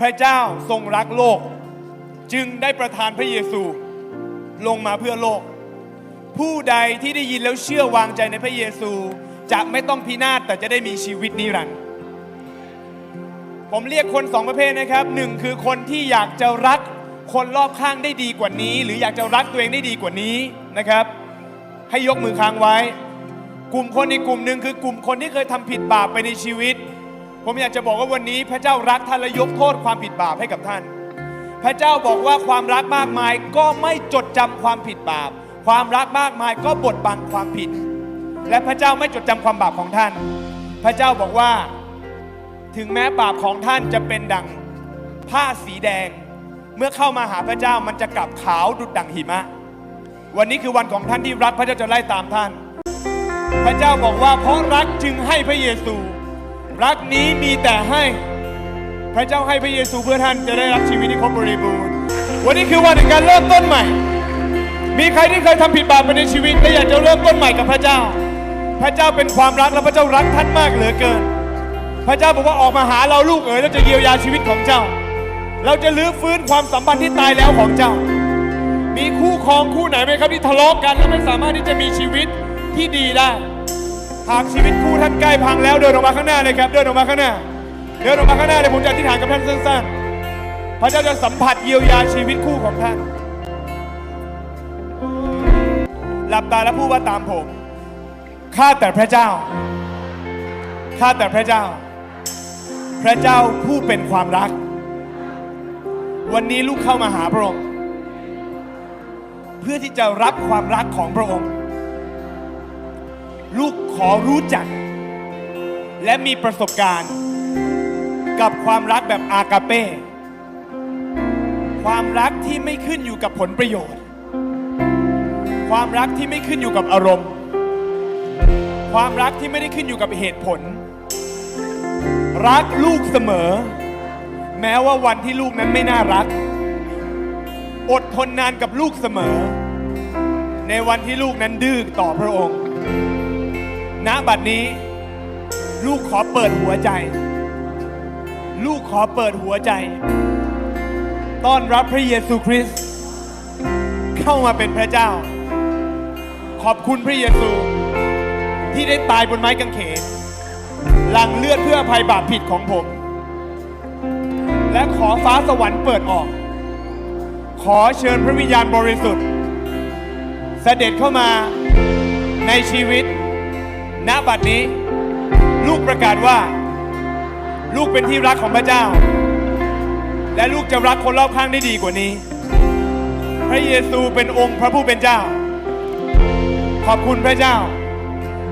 พระเจ้าทรงรักโลก จึงได้ประทานพระเยซูลงมาเพื่อโลก ผู้ใดที่ได้ยินแล้วเชื่อวางใจในพระเยซู จะไม่ต้องพินาศแต่จะได้มีชีวิตนิรันดร์ผมเรียกคนสองประเภทนะครับหนึ่งคือคนที่อยากจะรักคนรอบข้างได้ดีกว่านี้ หรืออยากจะรักตัวเองได้ดีกว่านี้นะครับ ให้ยกมือค้างไว้ กลุ่มคนในกลุ่มหนึ่งคือกลุ่มคนที่เคยทำผิดบาปไปในชีวิต ผมอยากจะบอกว่าวันนี้พระเจ้ารักท่านและยกโทษความผิดบาปให้กับท่าน พระเจ้าบอกว่าความรักมากมายก็ไม่จดจำความผิดบาป ความรักมากมายก็บดบังความผิด และพระเจ้าไม่จดจำความบาปของท่าน พระเจ้าบอกว่า ถึงแม้บาปของท่านจะเป็นดังผ้าสีแดง เมื่อเข้ามาหาพระเจ้ามันจะกลับขาวดุดดังหิมะ วันนี้คือวันของท่านที่รักพระเจ้าจะไล่ตามท่าน พระเจ้าบอกว่าเพราะรักจึงให้พระเยซู รักนี้มีแต่ให้ พระเจ้าให้พระเยซูเพื่อท่านจะได้รับชีวิตที่ครบบริบูรณ์ วันนี้คือวันแห่งการเริ่มต้นใหม่ มีใครที่เคยทำผิดบาปไปในชีวิตและอยากจะเริ่มต้นใหม่กับพระเจ้า พระเจ้าเป็นความรักและพระเจ้ารักท่านมากเหลือเกิน พระเจ้าบอกว่าออกมาหาเราลูกเอ๋ยเราจะเยียวยาชีวิตของเจ้า เราจะลื้อฟื้นความสัมพันธ์ที่ตายแล้วของเจ้า มีคู่ครองคู่ไหนไหมครับที่ทะเลาะกันและไม่สามารถที่จะมีชีวิตที่ดีได้ หากชีวิตคู่ท่านใกล้พังแล้วเดินออกมาข้างหน้าเลยครับ เดินออกมาข้างหน้า เดินออกมาข้างหน้าเลยผมจะอธิษฐานกับท่านสั้นๆ พระเจ้าจะสัมผัสเยียวยาชีวิตคู่ของท่าน หลับตาแล้วพูดว่าตามผม ข้าแต่พระเจ้า ข้าแต่พระเจ้า พระเจ้าผู้เป็นความรัก วันนี้ลูกเข้ามาหาพระองค์ เพื่อที่จะรับความรักของพระองค์ ลูกขอรู้จัก และมีประสบการณ์ กับความรักแบบอากาเป้ ความรักที่ไม่ขึ้นอยู่กับผลประโยชน์ ความรักที่ไม่ขึ้นอยู่กับอารมณ์ ความรักที่ไม่ได้ขึ้นอยู่กับเหตุผล รักลูกเสมอ แม้ว่าวันที่ลูกนั้นไม่น่ารัก อดทนนานกับลูกเสมอ ในวันที่ลูกนั้นดื้อต่อพระองค์ ณบัดนี้ ลูกขอเปิดหัวใจ ลูกขอเปิดหัวใจ ต้อนรับพระเยซูคริสต์เข้ามาเป็นพระเจ้า ขอบคุณพระเยซูที่ได้ตายบนไม้กางเขนหลั่งเลือดเพื่ออภัยบาปผิดของผม และขอฟ้าสวรรค์เปิดออก ขอเชิญพระวิญญาณบริสุทธิ์ เสด็จเข้ามาในชีวิต ณบัดนี้ ลูกประกาศว่า ลูกเป็นที่รักของพระเจ้า และลูกจะรักคนรอบข้างได้ดีกว่านี้ พระเยซูเป็นองค์พระผู้เป็นเจ้า ขอบคุณพระเจ้า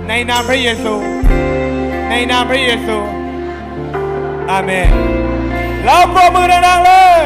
ในนามพระเยซู ในนามพระเยซูอาเมนแล้วปรบมือดังๆเลย